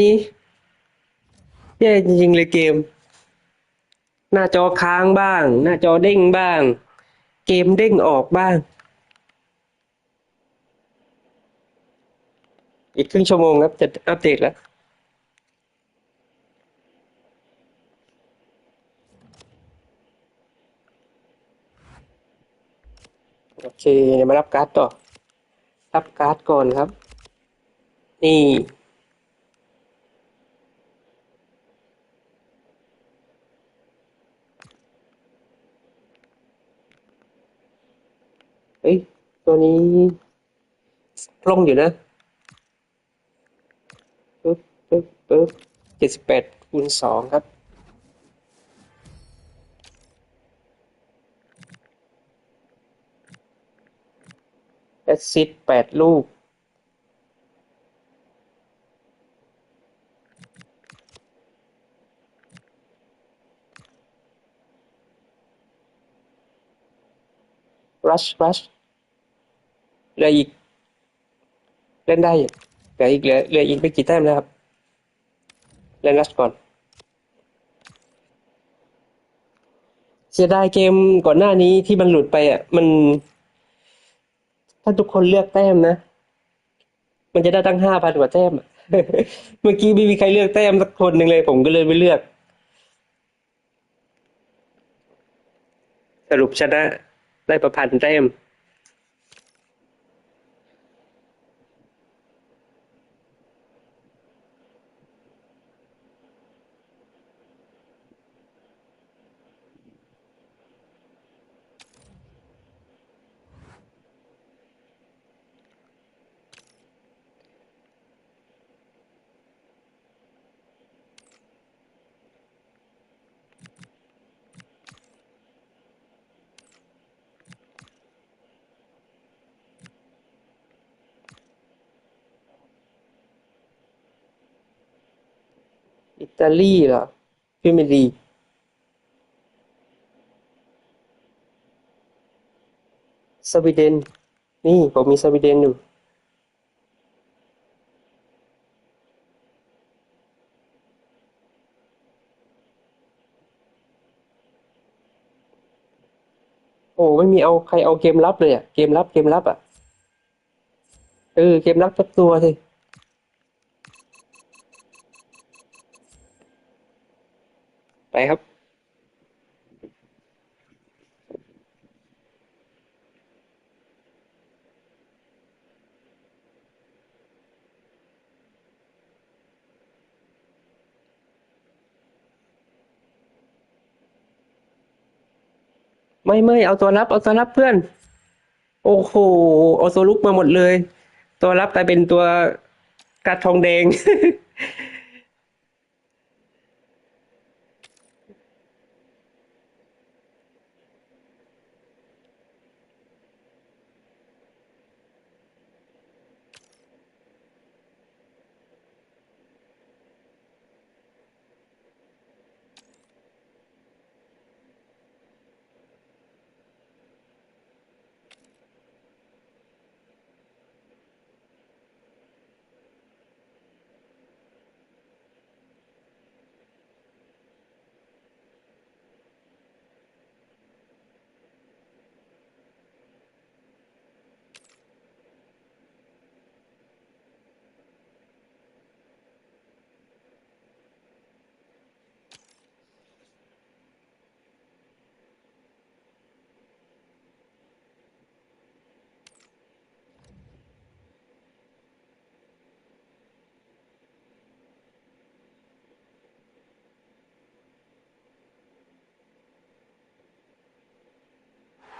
นี่แย่จริงๆเลยเกม หน้าจอค้างบ้าง หน้าจอเด้งบ้าง เกมเด้งออกบ้าง อีกครึ่งชั่วโมงครับจะอัปเดตแล้วโอเคเดี๋ยวมารับการ์ดต่อ รับการ์ดก่อนครับ นี่ อ้ย ตัวนี้พร่องอยู่นะปึ๊บปึ๊บปึ๊บเจ็ดสิบแปดคูณสองครับ แอสซิดแปดลูกรัชรัช เหลืออีก เล่นได้เหลืออีกเหลือเหลืออีกไม่กี่แต้มแล้วครับ เล่นรัชก่อนเสียดายเกมก่อนหน้านี้ที่มันหลุดไปอะ มัน ถ้าทุกคนเลือกแต้มนะ มันจะได้ตั้งห้าพันกว่าแต้มเมื่อกี้ไม่มีใครเลือกแต้มสักคนหนึ่งเลย ผมก็เลยไม่เลือก สรุปชนะได้ประพันธ์แต้ม อิตาลีเหรอพรีเมียร์ลีสวีเดน นี่ผมมีสวีเดนอยู่โอ้ไม่มีเอาใครเอาเกมลับเลยอะเกมลับเกมลับอะเออเกมลับสักตัวสิ ครับไม่ไม่เอาตัวรับเอาตัวรับเพื่อน โอ้โหเอาตัวลุกมาหมดเลย ตัวรับกลายเป็นตัวกัดทองแดง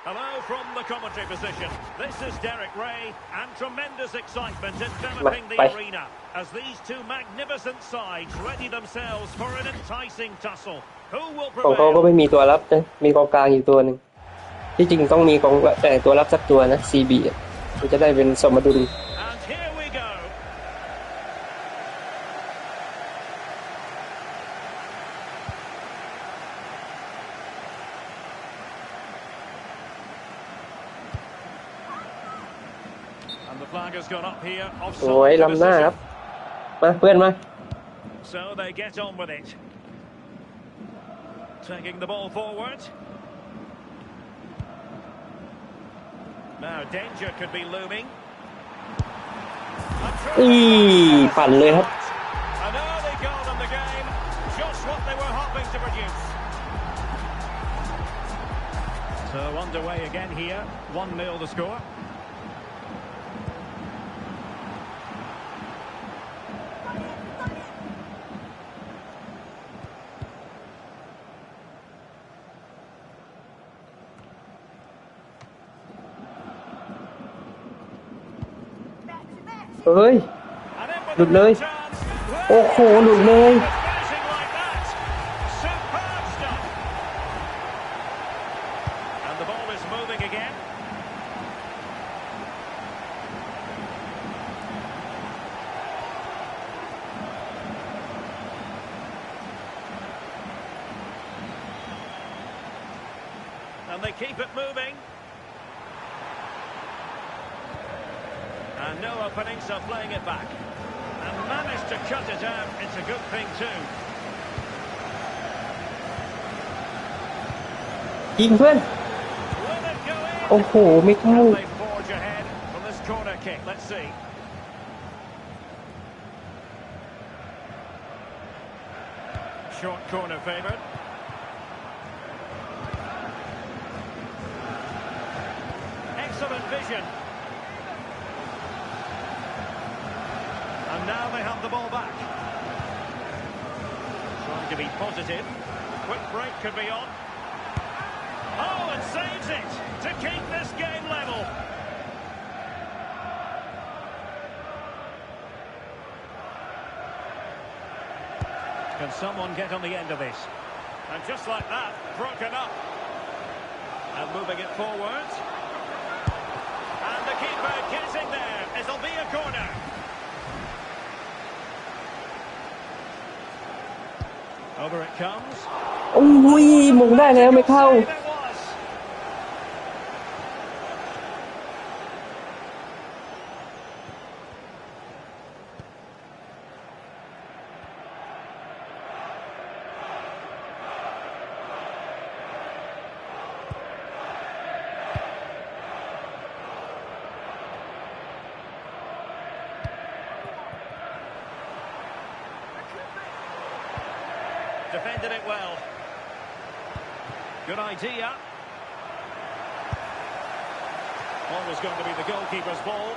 Hello from the commentary position. This is Derek Ray, and tremendous excitement enveloping the Bye. arena as these two magnificent sides ready themselves for an enticing tussle. Who will ของเขาก็ prevail? ไม่มีตัวรับนะมีกองกลางอีกตัวหนึ่งที่จริงต้องมีกองแต่ตัวรับสักตัวนะ CB อะมันจะได้เป็นสมดุล สวย Offside ล้ำหน้าครับ มาเพื่อนมา So they get on with it. Taking the ball forward. Now danger could be looming. A อี true- ปั่นเลยครับ An early goal in the game. Just what they were hoping to produce. So underway again here. 1-0 the score. เฮ้ย And in with Được a nơi. chance. โอ้โห หลุดเลย Finishing like that. Superb stuff. And the ball is moving again. And they keep it moving. no openings are playing it back. And managed to cut it out. It's a good thing too. ยิงเพื่อน Will it go in? โอ้โห ไม่เข้า Can they forge ahead from this corner kick? Let's see. Short corner favoured. Excellent vision. Now they have the ball back. Trying to be positive. Quick break could be on. Oh, and saves it to keep this game level. Can someone get on the end of this? And just like that, broken up. And moving it forward. And the keeper getting there. It'll be a corner. Over it comes. Ui, mùng đây này không không? Defended it well. Good idea. Always going to be the goalkeeper's ball.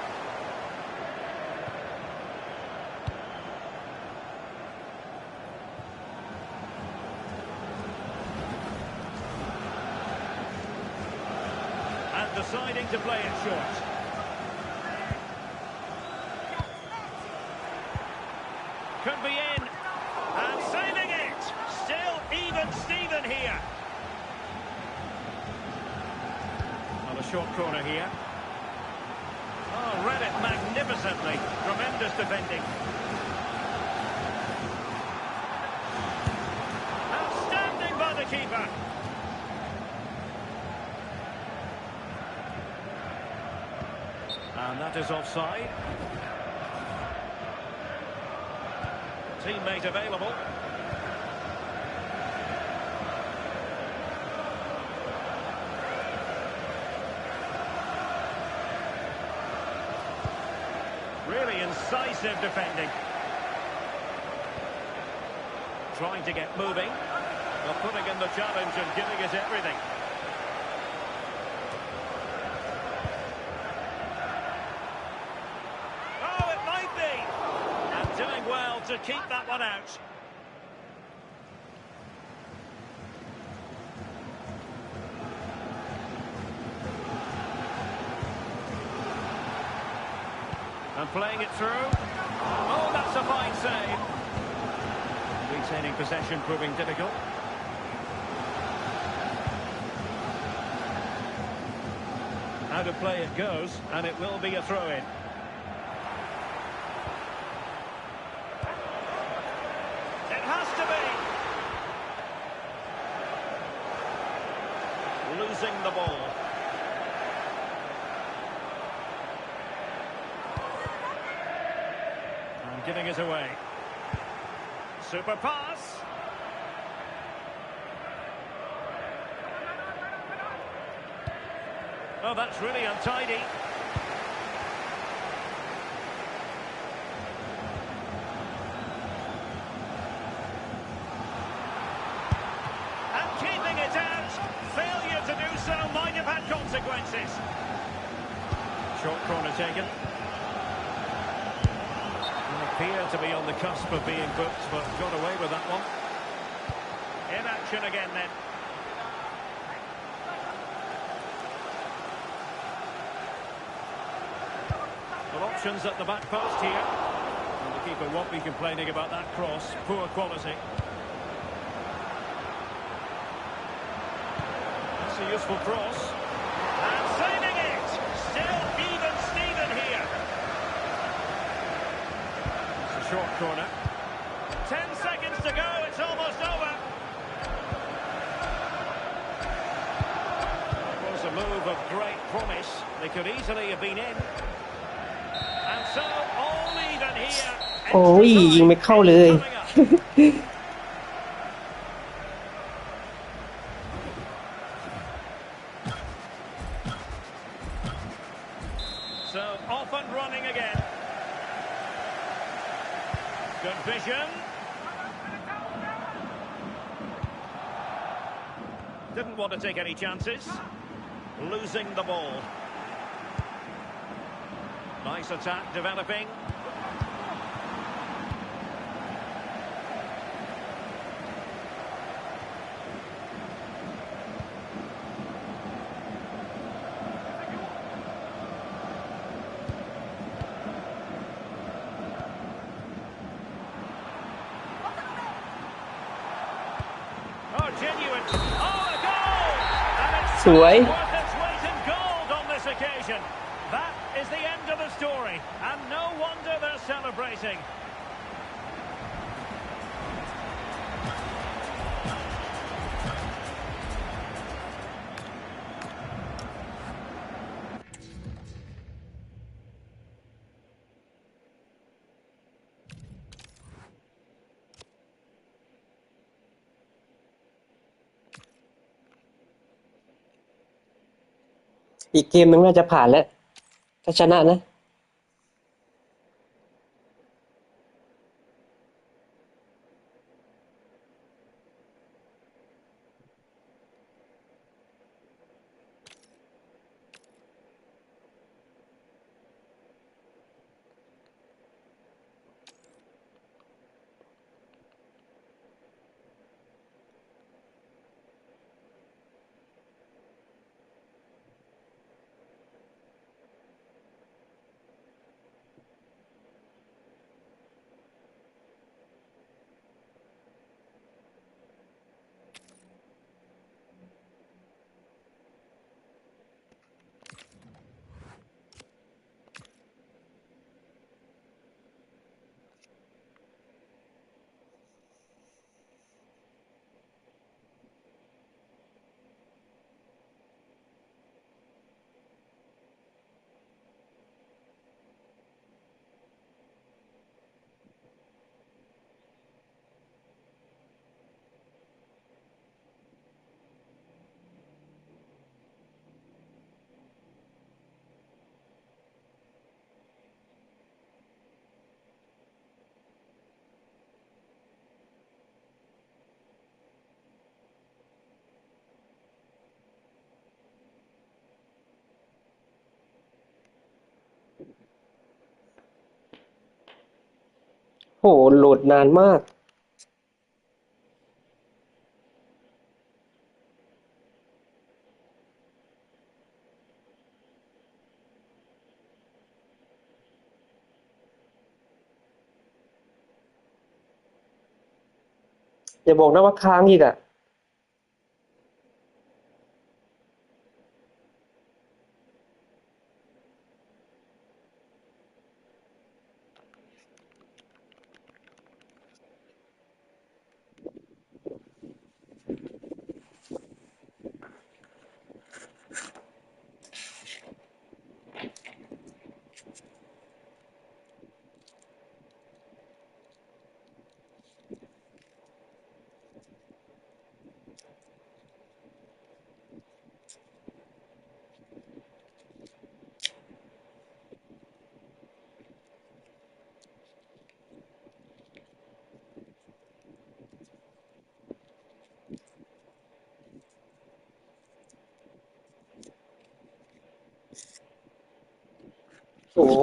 And deciding to play it short. Short corner here. Oh, read it magnificently. Tremendous defending. Outstanding by the keeper. And that is offside. Teammate available. Really incisive defending. Trying to get moving. Well, putting in the challenge and giving it everything. Oh, it might be. And doing well to keep that one out. And playing it through. Oh, that's a fine save. Retaining possession proving difficult. Out of play it goes, and it will be a throw-in. It has to be. Losing the ball. Giving it away. Super pass. Oh, that's really untidy. And keeping it out. Failure to do so might have had consequences. Short corner taken. Appear to be on the cusp of being booked, but got away with that one. In action again then. Well, options at the back post here. And the keeper won't be complaining about that cross. Poor quality. That's a useful cross. And saving it! Still even Steven here. It's a short corner. Ten seconds to go, it's almost over. It was a move of great promise. They could easily have been in. And so, all even here. โอ้ยยิงไม่เข้าเลย Coming up. So off and running again. Good vision. Didn't want to take any chances. Losing the ball. Nice attack developing. On this occasion. That is the end of the story. And no wonder they're celebrating. อีกเกมนึงน่าจะผ่านแล้วถ้าชนะนะ โหโหลดนานมากอย่าบอกนะว่าค้างอีกอะ โอ้โห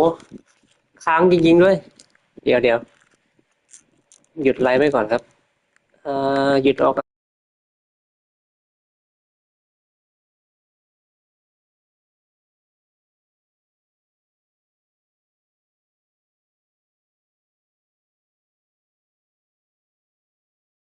ค้างจริงๆด้วย เดี๋ยวเดี๋ยวหยุดไลฟ์ไว้ก่อนครับอ่าหยุดออก